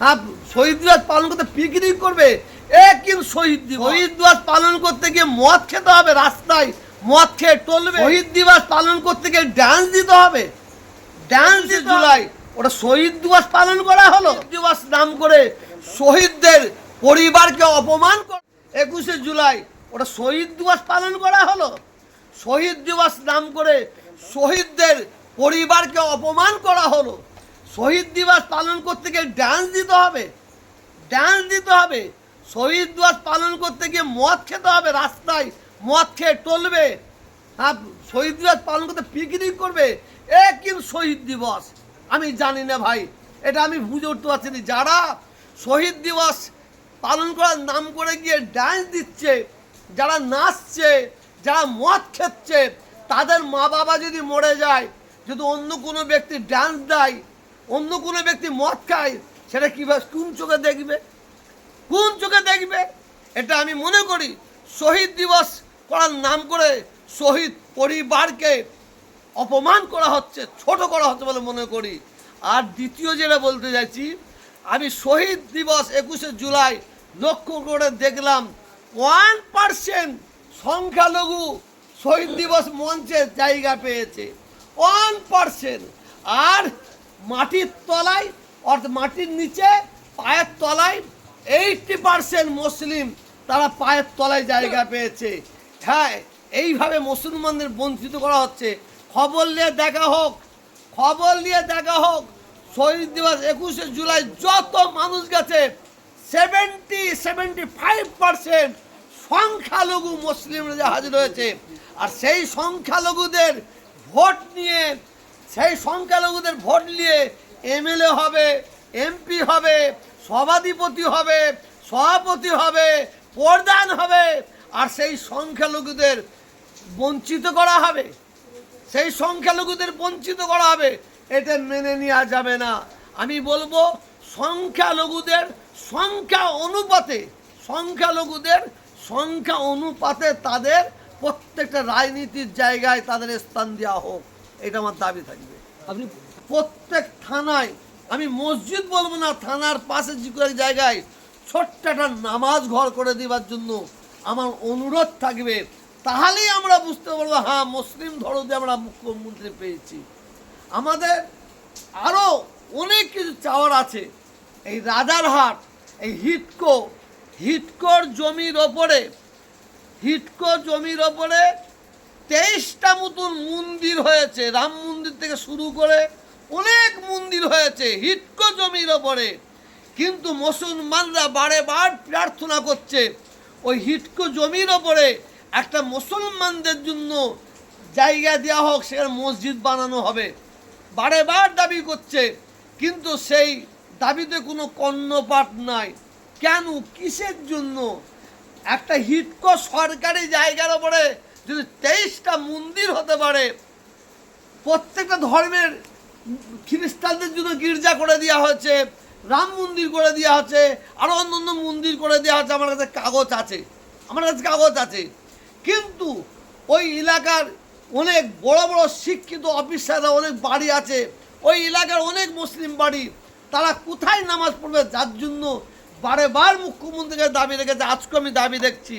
হ্যাঁ শহীদ দিবস পালন করতে পিকনিক করবে। এ কিন্তু শহীদ দিবস। শহীদ দিবস পালন করতে গিয়ে মদ খেতে হবে রাস্তায়। মদ খেয়ে টলবে। শহীদ দিবস পালন করতে গিয়ে ডান্স দিতে হবে। ডান্স জুলাই ওটা শহীদ দিবস পালন করা হলো। দিবস নাম করে শহীদদের পরিবারকে অপমান করে একুশে জুলাই ওটা শহীদ দিবস পালন করা হলো। শহীদ দিবস নাম করে শহীদদের পরিবারকে অপমান করা হলো। শহীদ দিবস পালন করতে গিয়ে ডান্স দিতে হবে। ডান্স দিতে হবে। শহীদ দিবস পালন করতে গিয়ে মদ খেতে হবে রাস্তায়। মদ খেয়ে টলবে। হ্যাঁ শহীদ দিবস পালন করতে পিকনিক করবে। এ কিন্তু শহীদ দিবস? আমি জানি না ভাই। এটা আমি বুঝে উঠতে পারছি না। যারা শহীদ দিবস পালন করার নাম করে গিয়ে ডান্স দিচ্ছে, যারা নাচছে, যারা মদ খেচ্ছে, তাদের মা বাবা যদি মরে যায়, যদি অন্য কোনো ব্যক্তি ডান্স দেয় অন্য কোনো ব্যক্তি মদ খায়, সেটা কীভাবে, কোন চোখে দেখবে? কোন চোখে দেখবে? এটা আমি মনে করি, শহীদ দিবস করার নাম করে শহীদ পরিবারকে অপমান করা হচ্ছে, ছোট করা হচ্ছে বলে মনে করি। আর দ্বিতীয় যেটা বলতে চাইছি, আমি শহীদ দিবস একুশে জুলাই লক্ষ্য করে দেখলাম, ওয়ান পার্সেন্ট সংখ্যালঘু শহীদ দিবস মঞ্চে জায়গা পেয়েছে, ওয়ান পার্সেন্ট। আর মাটির তলায় অর্থাৎ মাটির নিচে, পায়ের তলায় এইটটি পার্সেন্ট মুসলিম তারা পায়ের তলায় জায়গা পেয়েছে। হ্যাঁ এইভাবে মুসলমানদের বঞ্চিত করা হচ্ছে। খবর নিয়ে দেখা হোক, খবর নিয়ে দেখা হোক, শহীদ দিবস একুশে জুলাই যত মানুষ গেছে সেভেন্টি সেভেন্টি ফাইভ পার্সেন্ট সংখ্যালঘু মুসলিমরা যে হাজির হয়েছে। আর সেই সংখ্যালঘুদের ভোট নিয়ে সেই সংখ্যালঘুদের ভোট নিয়ে এমএলএ হবে, এমপি হবে, সভাধিপতি হবে, সভাপতি হবে, প্রধান হবে, আর সেই সংখ্যালঘুদের বঞ্চিত করা হবে। সেই সংখ্যালঘুদের বঞ্চিত করা হবে, এটা মেনে নেওয়া যাবে না। আমি বলব, সংখ্যালঘুদের সংখ্যা অনুপাতে, সংখ্যালঘুদের সংখ্যা অনুপাতে তাদের প্রত্যেকটা রাজনীতির জায়গায় তাদের স্থান দেওয়া হোক। এটা আমার দাবি থাকবে। আপনি প্রত্যেক থানায় আমি মসজিদ বলব না থানার পাশে যে কোনো জায়গায় ছোট্ট একটা নামাজ ঘর করে দেওয়ার জন্য আমার অনুরোধ থাকবে তাহলেই আমরা বুঝতে পারব হ্যাঁ মুসলিম ধরতে আমরা মুখ্যমন্ত্রী পেয়েছি। আমাদের আরও অনেক কিছু চাওয়ার আছে। এই রাজারহাট এই হিটকো হিটকোর জমির ওপরে হিটকো জমির ওপরে তেইশটা মতন মন্দির হয়েছে। রাম মন্দির থেকে শুরু করে অনেক মন্দির হয়েছে, হিটকো জমির ওপরে। কিন্তু মুসলমানরা বারে বার প্রার্থনা করছে, ওই হিটকো জমির ওপরে একটা মুসলমানদের জন্য জায়গা দেওয়া হোক, সেখানে মসজিদ বানানো হবে। বারে বার দাবি করছে, কিন্তু সেই দাবিতে কোনো কর্ণপাত নাই। কেন? কিসের জন্য? একটা হিটকো সরকারি জায়গার ওপরে যদি তেইশটা মন্দির হতে পারে, প্রত্যেকটা ধর্মের খ্রিস্টানদের জন্য গির্জা করে দেওয়া হয়েছে, রাম মন্দির করে দেওয়া হচ্ছে আরও অন্য অন্য মন্দির করে দেওয়া হচ্ছে আমার কাছে কাগজ আছে, আমার কাছে কাগজ আছে। কিন্তু ওই এলাকার অনেক বড় বড় শিক্ষিত অফিসাররা, অনেক বাড়ি আছে, ওই এলাকার অনেক মুসলিম বাড়ি, তারা কোথায় নামাজ পড়বে? যার জন্য বারে বার মুখ্যমন্ত্রীকে দাবি রেখেছে, আজকে আমি দাবি দেখছি।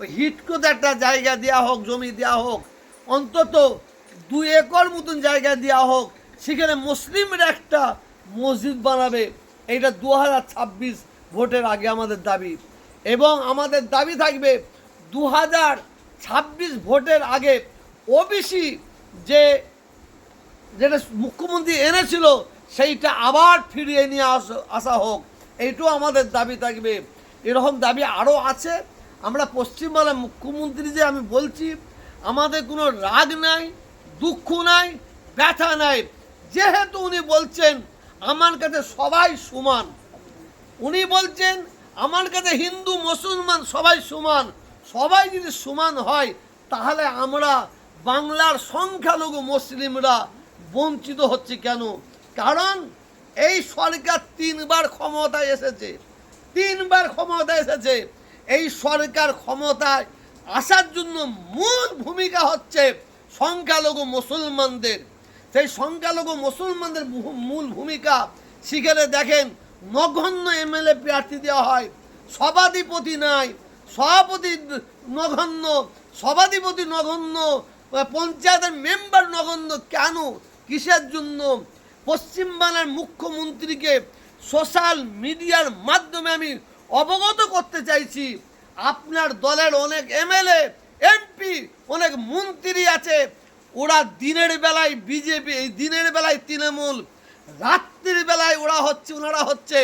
ওই হিটকোতে একটা জায়গা দেওয়া হোক, জমি দেওয়া হোক, অন্তত দু একর মতন জায়গা দেওয়া হোক, সেখানে মুসলিমরা একটা মসজিদ বানাবে, এইটা দু ছাব্বিশ ভোটের আগে আমাদের দাবি। এবং আমাদের দাবি থাকবে দু ছাব্বিশ ভোটের আগে ওবিসি যে, যেটা মুখ্যমন্ত্রী এনেছিল, সেইটা আবার ফিরিয়ে নিয়ে আস- আসা হোক, এইটাও আমাদের দাবি থাকবে। এরকম দাবি আরও আছে। আমরা পশ্চিমবাংলার মুখ্যমন্ত্রী যে আমি বলছি, আমাদের কোনো রাগ নাই, দুঃখ নাই, ব্যথা নাই। যেহেতু উনি বলছেন, আমার কাছে সবাই সমান। উনি বলছেন, আমার কাছে হিন্দু, মুসলমান সবাই সমান। সবাই যদি সমান হয়, তাহলে আমরা বাংলার সংখ্যালঘু মুসলিমরা বঞ্চিত হচ্ছে কেন? কারণ এই সরকার তিনবার ক্ষমতায় এসেছে। তিনবার ক্ষমতায় এসেছে। এই সরকার ক্ষমতায় আসার জন্য মূল ভূমিকা হচ্ছে সংখ্যালঘু মুসলমানদের। সেই সংখ্যালঘু মুসলমানদের মূল ভূমিকা। সেখানে দেখেন, নগণ্য এমএলএ প্রার্থী দেওয়া হয়, সভাধিপতি নাই, সভাপতি নগণ্য, সভাধিপতি নগণ্য, পঞ্চায়েতের মেম্বার নগণ্য কেন? কিসের জন্য? পশ্চিমবাংলার মুখ্যমন্ত্রীকে সোশ্যাল মিডিয়ার মাধ্যমে আমি অবগত করতে চাইছি, আপনার দলের অনেক এমএলএ, এমপি, অনেক মন্ত্রী আছে। ওরা দিনের বেলায় বিজেপি, এই দিনের বেলায় তৃণমূল, রাত্রির বেলায় ওরা হচ্ছে, ওনারা হচ্ছে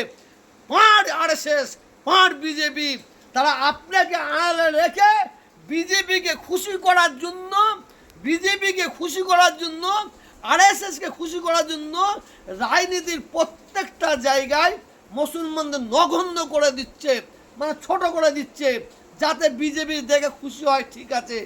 পাঁড় আরএসএস পাঁড় বিজেপি। তারা আপনাকে আড়ালে রেখে বিজেপিকে খুশি করার জন্য, বিজেপিকে খুশি করার জন্য আরএসএসকে খুশি করার জন্য রাজনীতির প্রত্যেকটা জায়গায় মুসলমানদের নগণ্য করে দিচ্ছে মানে ছোট করে দিচ্ছে, যাতে বিজেপি দেখে খুশি হয়, ঠিক আছে।